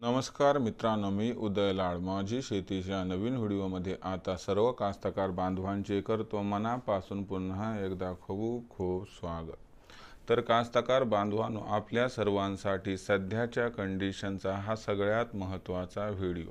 नमस्कार मित्रांनो मी उदय लाड. माझी शेतीच्या नवीन व्हिडिओमध्ये आता सर्व कास्तकार बांधवांचे करतो मनापासून पुन्हा एकदा खूप खूप स्वागत. तर कास्तकार बांधवांनो आपल्या सर्वांसाठी सध्याच्या कंडिशनचा हा सगळ्यात महत्त्वाचा व्हिडिओ.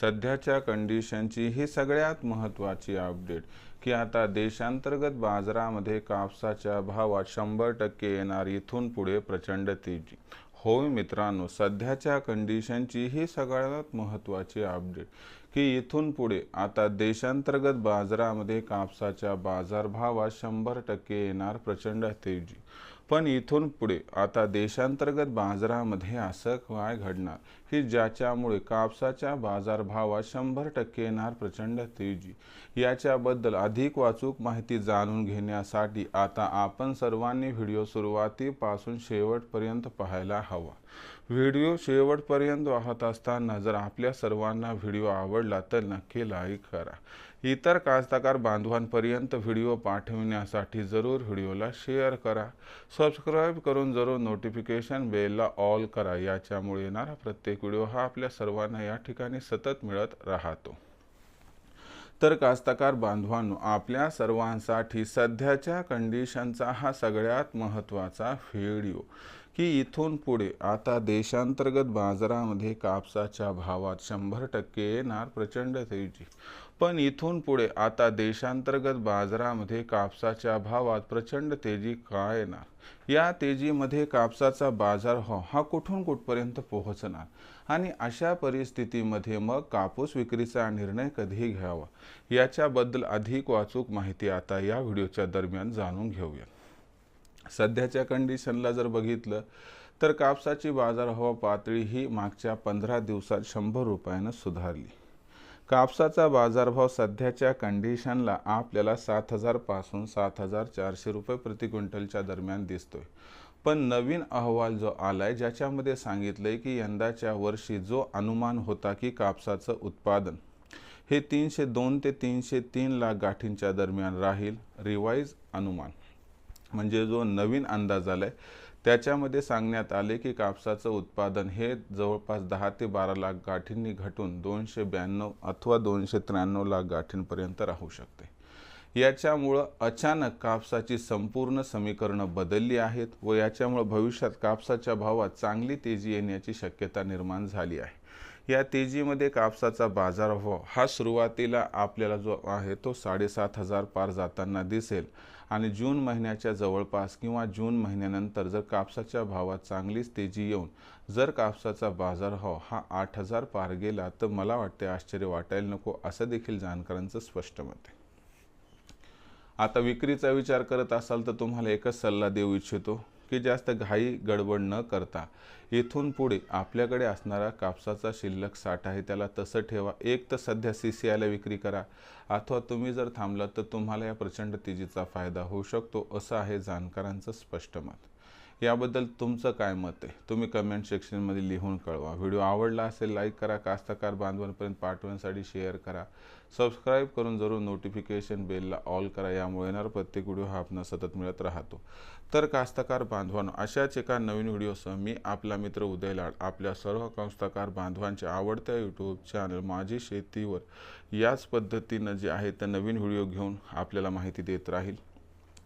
सध्याच्या कंडिशनची ही सगळ्यात महत्त्वाची अपडेट की आता देशांतर्गत बाजारामध्ये कापसाच्या भावात शंभर टक्के येणार इथून पुढे प्रचंड तेजी. होय मित्रांनो सध्याच्या कंडिशनची ही सगळ्यात महत्त्वाची अपडेट की इथून पुढे आता देशांतर्गत बाजारामध्ये कापसाच्या बाजारभावात शंभर टक्के येणार प्रचंड तेजी. पण इथून पुढे. आता देशांतर्गत बाजारामध्ये असं काय घडणार? की ज्याच्यामुळे कापसाच्या बाजारभावात शंभर टक्के येणार प्रचंड तेजी. याच्याबद्दल अधिक वाचूक माहिती जाणून घेण्यासाठी आता आपण सर्वांनी व्हिडिओ सुरुवातीपासून शेवटपर्यंत पाहायला हवा. व्हिडिओ शेवटपर्यंत वाहत असताना जर आपल्या सर्वांना व्हिडिओ आवडला तर नक्की लाईक करा. इतर कास्तकार बांधवांपर्यंत व्हिडिओ पाठविण्यासाठी जरूर व्हिडिओला शेअर करा. सबस्क्राईब करून जरूर नोटिफिकेशन बेलला ऑल करा. याच्यामुळे येणारा प्रत्येक व्हिडिओ हा आपल्या सर्वांना या ठिकाणी सतत मिळत राहतो. तर कास्तकार बांधवांनो आपल्या सर्वांसाठी सध्याच्या कंडिशनचा हा सगळ्यात महत्त्वाचा व्हिडिओ. की इथून पुढे. आता देशांतर्गत बाजारामध्ये कापसाच्या भावात शंभर टक्के येणार प्रचंड तेजी. पण इथून पुढे आता देशांतर्गत बाजारामध्ये कापसाच्या भावात प्रचंड तेजी का येणार? या तेजीमध्ये कापसाचा बाजार हो हा कुठून कुठपर्यंत पोहोचणार? आणि अशा परिस्थितीमध्ये मग कापूस विक्रीचा निर्णय कधी घ्यावा? याच्याबद्दल अधिक वाचूक माहिती आता या व्हिडिओच्या दरम्यान जाणून घेऊया सध्याच्या कंडिशनला जर बघितलं तर कापसाची बाजारभाव पातळी ही मागच्या पंधरा दिवसात शंभर रुपयानं सुधारली. कापसाचा बाजारभाव सध्याच्या कंडिशनला आपल्याला सात हजारपासून सात हजार चारशे रुपये प्रति क्विंटलच्या दरम्यान दिसतोय. पण नवीन अहवाल जो आलाय ज्याच्यामध्ये सांगितलंय की यंदाच्या वर्षी जो अनुमान होता की कापसाचं उत्पादन हे तीनशे दोन ते तीनशे तीन लाख गाठींच्या दरम्यान राहील रिवाईज अनुमान. म्हणजे जो नवीन अंदाज आलाय त्याच्यामध्ये सांगण्यात आले की कापसाचं उत्पादन हे जवळपास दहा ते बारा लाख गाठींनी घटून दोनशे ब्याण्णव अथवा दोनशे त्र्याण्णव लाख गाठींपर्यंत राहू शकते. याच्यामुळं अचानक कापसाची संपूर्ण समीकरणं बदलली आहेत व याच्यामुळं भविष्यात कापसाच्या भावात चांगली तेजी येण्याची शक्यता निर्माण झाली आहे. या तेजीमध्ये कापसाचा बाजारभाव हा सुरुवातीला आपल्याला जो आहे तो साडेसात हजार पार जाताना दिसेल. आणि जून महिन्याच्या जवळपास किंवा जून महिन्यानंतर जर कापसाच्या भावात चांगलीच तेजी येऊन जर कापसाचा बाजारभाव हा आठ हजार पार गेला तर मला वाटते आश्चर्य वाटायला नको असं देखील जाणकारांचं स्पष्ट मत आहे. आता विक्रीचा विचार करत असाल तर तुम्हाला एकच सल्ला देऊ इच्छितो. की जास्त घाई गडबड न करता. इथून पुढे आपल्याकडे असणारा कापसाचा शिल्लक साठा आहे त्याला तसं ठेवा. एक तर सध्या सी सी आयला विक्री करा. अथवा तुम्ही जर थांबलात तर तुम्हाला या प्रचंड तेजीचा फायदा होऊ शकतो असं आहे जाणकारांचं स्पष्ट मत. याबद्दल तुमचं काय मत आहे? तुम्ही कमेंट सेक्शनमध्ये लिहून कळवा. व्हिडिओ आवडला असेल लाईक करा. कास्तकार बांधवांपर्यंत पाठवण्यासाठी शेअर करा. सबस्क्राईब करून जरूर नोटिफिकेशन बेलला ऑल करा. यामुळे येणार प्रत्येक व्हिडिओ हा आपण सतत मिळत राहतो. तर कास्तकार बांधवांनो अशाच एका नवीन व्हिडिओसह मी आपला मित्र उदय लाड आपल्या सर्व कास्तकार बांधवांच्या आवडत्या यूट्यूब चॅनल माझी शेतीवर याच पद्धतीनं जे आहे त्या नवीन व्हिडिओ घेऊन आपल्याला माहिती देत राहील.